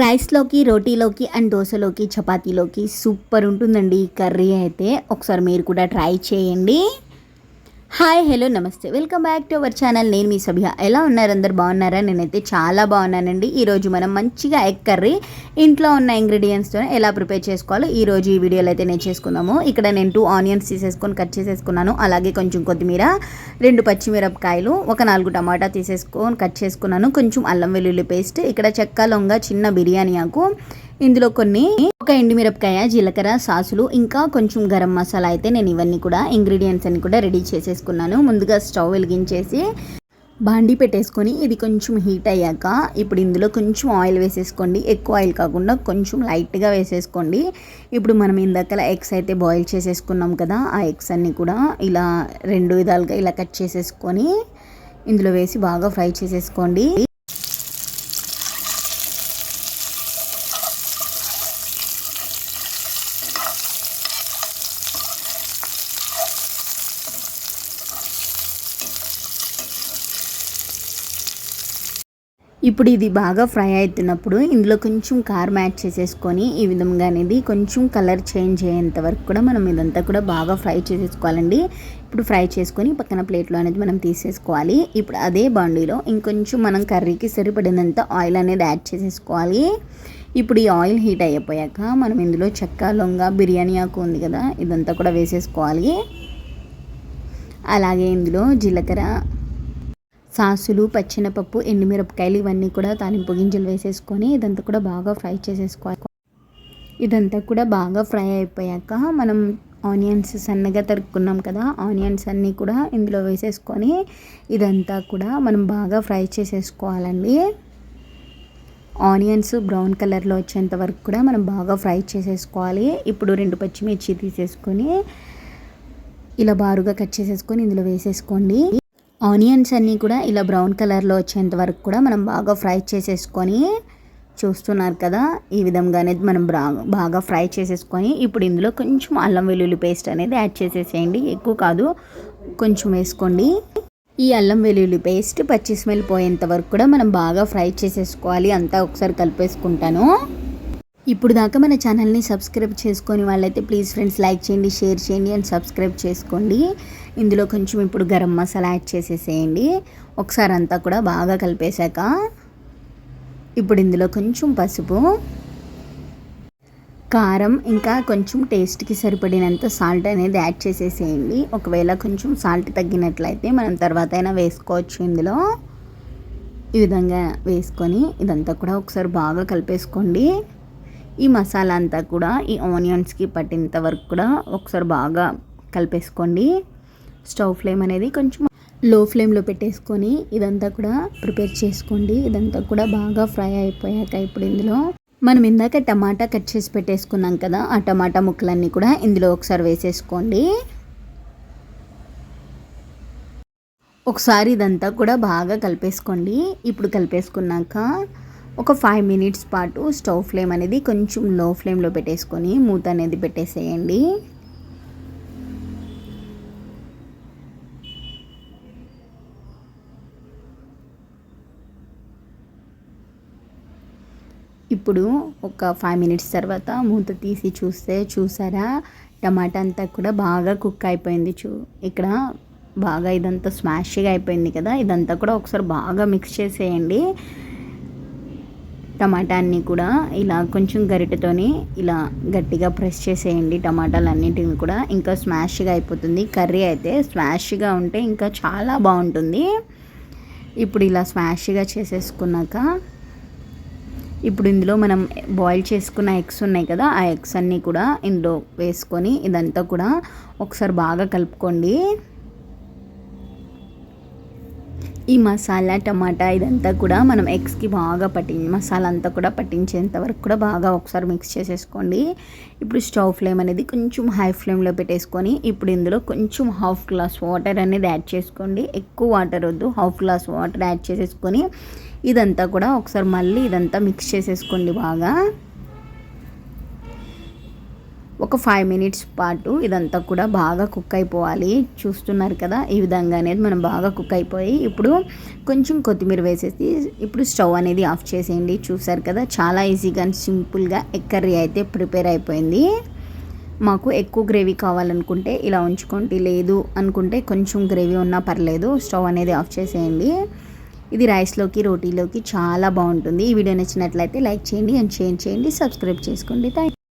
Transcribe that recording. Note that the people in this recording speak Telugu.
రైస్లోకి రోటీలోకి అండ్ దోశలోకి చపాతీలోకి సూపర్ ఉంటుందండి ఈ కర్రీ అయితే. ఒకసారి మీరు కూడా ట్రై చేయండి. హాయ్ హలో నమస్తే. Welcome back to our channel. నేను మీ సభ్య ఎలా ఉన్నారు? అందరు బాగున్నారా? నేనైతే చాలా బాగున్నానండి. ఈరోజు మనం మంచిగా ఎగ్ కర్రీ ఇంట్లో ఉన్న ఇంగ్రీడియంట్స్తో ఎలా ప్రిపేర్ చేసుకోవాలో ఈ రోజు ఈ వీడియోలో అయితే నేను చేసుకుందాము. ఇక్కడ నేను టూ ఆనియన్స్ తీసేసుకొని కట్ చేసేసుకున్నాను. అలాగే కొంచెం కొత్తిమీర రెండు పచ్చిమిరపకాయలు ఒక నాలుగు టమాటా తీసేసుకొని కట్ చేసుకున్నాను. కొంచెం అల్లం వెల్లుల్లి పేస్ట్ ఇక్కడ చెక్క లొంగ చిన్న బిర్యానీ ఆకు ఇందులో కొన్ని ఒక ఎండుమిరపకాయ జీలకర్ర సాసులు ఇంకా కొంచెం గరం మసాలా అయితే నేను ఇవన్నీ కూడా ఇంగ్రీడియంట్స్ అన్ని కూడా రెడీ చేసేసుకున్నాను. ముందుగా స్టవ్ వెలిగించేసి బాండి పెట్టేసుకొని ఇది కొంచెం హీట్ అయ్యాక ఇప్పుడు ఇందులో కొంచెం ఆయిల్ వేసేసుకోండి. ఎక్కువ ఆయిల్ కాకుండా కొంచెం లైట్గా వేసేసుకోండి. ఇప్పుడు మనం ఇందాకలా ఎగ్స్ అయితే బాయిల్ చేసేసుకున్నాం కదా ఆ ఎగ్స్ అన్నీ కూడా ఇలా రెండు విధాలుగా ఇలా కట్ చేసేసుకొని ఇందులో వేసి బాగా ఫ్రై చేసేసుకోండి. ఇప్పుడు ఇది బాగా ఫ్రై అవుతున్నప్పుడు ఇందులో కొంచెం కారం యాడ్ చేసేసుకొని ఈ విధంగా అనేది కొంచెం కలర్ చేంజ్ అయ్యేంత వరకు కూడా మనం ఇదంతా కూడా బాగా ఫ్రై చేసేసుకోవాలండి. ఇప్పుడు ఫ్రై చేసుకొని పక్కన ప్లేట్లో అనేది మనం తీసేసుకోవాలి. ఇప్పుడు అదే బాండీలో ఇంకొంచెం మనం కర్రీకి సరిపడినంత ఆయిల్ అనేది యాడ్ చేసేసుకోవాలి. ఇప్పుడు ఈ ఆయిల్ హీట్ అయిపోయాక మనం ఇందులో చెక్క లొంగ బిర్యానీ ఆకు ఉంది కదా ఇదంతా కూడా వేసేసుకోవాలి. అలాగే ఇందులో జీలకర్ర సాసులు పచ్చినపప్పు ఎండుమిరపకాయలు ఇవన్నీ కూడా తాలింపు గింజలు వేసేసుకొని ఇదంతా కూడా బాగా ఫ్రై చేసేసుకోవాలి. ఇదంతా కూడా బాగా ఫ్రై అయిపోయాక మనం ఆనియన్స్ సన్నగా తరుక్కున్నాం కదా ఆనియన్స్ అన్నీ కూడా ఇందులో వేసేసుకొని ఇదంతా కూడా మనం బాగా ఫ్రై చేసేసుకోవాలండి. ఆనియన్స్ బ్రౌన్ కలర్లో వచ్చేంత వరకు కూడా మనం బాగా ఫ్రై చేసేసుకోవాలి. ఇప్పుడు రెండు పచ్చిమిర్చి తీసేసుకొని ఇలా బారుగా కట్ చేసేసుకొని ఇందులో వేసేసుకోండి. ఆనియన్స్ అన్నీ కూడా ఇలా బ్రౌన్ కలర్లో వచ్చేంత వరకు కూడా మనం బాగా ఫ్రై చేసేసుకొని చూస్తున్నారు కదా ఈ విధంగా అనేది మనం బాగా ఫ్రై చేసేసుకొని ఇప్పుడు ఇందులో కొంచెం అల్లం వెల్లుల్లి పేస్ట్ అనేది యాడ్ చేసేసేయండి. ఎక్కువ కాదు కొంచెం వేసుకోండి. ఈ అల్లం వెల్లుల్లి పేస్ట్ పచ్చి స్మెల్ పోయేంత వరకు కూడా మనం బాగా ఫ్రై చేసేసుకోవాలి. అంతా ఒకసారి కలిపేసుకుంటాను. ఇప్పుడు దాకా మన ఛానల్ని సబ్స్క్రైబ్ చేసుకొని వాళ్ళైతే ప్లీజ్ ఫ్రెండ్స్ లైక్ చేయండి షేర్ చేయండి అండ్ సబ్స్క్రైబ్ చేసుకోండి. ఇందులో కొంచెం ఇప్పుడు గరం మసాలా యాడ్ చేసేసేయండి. ఒకసారి అంతా కూడా బాగా కలిపేశాక ఇప్పుడు ఇందులో కొంచెం పసుపు కారం ఇంకా కొంచెం టేస్ట్కి సరిపడినంత సాల్ట్ అనేది యాడ్ చేసేసేయండి. ఒకవేళ కొంచెం సాల్ట్ తగ్గినట్లయితే మనం తర్వాత అయినా వేసుకోవచ్చు ఇందులో. ఈ విధంగా వేసుకొని ఇదంతా కూడా ఒకసారి బాగా కలిపేసుకోండి. ఈ మసాలా అంతా కూడా ఈ ఆనియన్స్కి పట్టినంత వరకు కూడా ఒకసారి బాగా కలిపేసుకోండి. స్టవ్ ఫ్లేమ్ అనేది కొంచెం లో ఫ్లేమ్లో పెట్టేసుకొని ఇదంతా కూడా ప్రిపేర్ చేసుకోండి. ఇదంతా కూడా బాగా ఫ్రై అయిపోయాక ఇప్పుడు ఇందులో మనం ఇందాక టమాటా కట్ చేసి పెట్టేసుకున్నాం కదా ఆ టమాటా ముక్కలన్నీ కూడా ఇందులో ఒకసారి వేసేసుకోండి. ఒకసారి ఇదంతా కూడా బాగా కలిపేసుకోండి. ఇప్పుడు కలిపేసుకున్నాక ఒక ఫైవ్ మినిట్స్ పాటు స్టవ్ ఫ్లేమ్ అనేది కొంచెం లో ఫ్లేమ్లో పెట్టేసుకొని మూత అనేది పెట్టేసేయండి. ఇప్పుడు ఒక ఫైవ్ మినిట్స్ తర్వాత మూత తీసి చూస్తే చూసారా? టమాటా అంతా కూడా బాగా కుక్ అయిపోయింది చూ ఇక్కడ బాగా ఇదంతా స్మాష్గా అయిపోయింది కదా? ఇదంతా కూడా ఒకసారి బాగా మిక్స్ చేసేయండి. టమాటా అన్ని కూడా ఇలా కొంచెం గరిటతోని ఇలా గట్టిగా ప్రెస్ చేసేయండి. టమాటాలు అన్నింటిని కూడా ఇంకా స్మాష్గా అయిపోతుంది. కర్రీ అయితే స్మాష్గా ఉంటే ఇంకా చాలా బాగుంటుంది. ఇప్పుడు ఇలా స్మాష్గా చేసేసుకున్నాక ఇప్పుడు ఇందులో మనం బాయిల్ చేసుకున్న ఎగ్స్ ఉన్నాయి కదా ఆ ఎగ్స్ అన్నీ కూడా ఇందులో వేసుకొని ఇదంతా కూడా ఒకసారి బాగా కలుపుకోండి. ఈ మసాలా టమాటా ఇదంతా కూడా మనం ఎగ్స్కి బాగా పట్టి మసాలా అంతా కూడా పట్టించేంత వరకు కూడా బాగా ఒకసారి మిక్స్ చేసేసుకోండి. ఇప్పుడు స్టవ్ ఫ్లేమ్ అనేది కొంచెం హై ఫ్లేమ్లో పెట్టేసుకొని ఇప్పుడు ఇందులో కొంచెం హాఫ్ గ్లాస్ వాటర్ అనేది యాడ్ చేసుకోండి. ఎక్కువ వాటర్ వద్దు హాఫ్ గ్లాస్ వాటర్ యాడ్ చేసేసుకొని ఇదంతా కూడా ఒకసారి మళ్ళీ ఇదంతా మిక్స్ చేసేసుకోండి బాగా. ఒక ఫైవ్ మినిట్స్ పాటు ఇదంతా కూడా బాగా కుక్ అయిపోవాలి. చూస్తున్నారు కదా ఈ విధంగా అనేది మనం బాగా కుక్ అయిపోయి ఇప్పుడు కొంచెం కొత్తిమీర వేసేసి ఇప్పుడు స్టవ్ అనేది ఆఫ్ చేసేయండి. చూసారు కదా చాలా ఈజీగా సింపుల్గా ఎగ్ కర్రీ అయితే ప్రిపేర్ అయిపోయింది. మాకు ఎక్కువ గ్రేవీ కావాలనుకుంటే ఇలా ఉంచుకోండి. లేదు అనుకుంటే కొంచెం గ్రేవీ ఉన్నా పర్లేదు స్టవ్ అనేది ఆఫ్ చేసేయండి. ఇది రైస్లోకి రోటీలోకి చాలా బాగుంటుంది. ఈ వీడియో నచ్చినట్లయితే లైక్ చేయండి అండ్ షేర్ చేయండి. సబ్స్క్రైబ్ చేసుకోండి. థ్యాంక్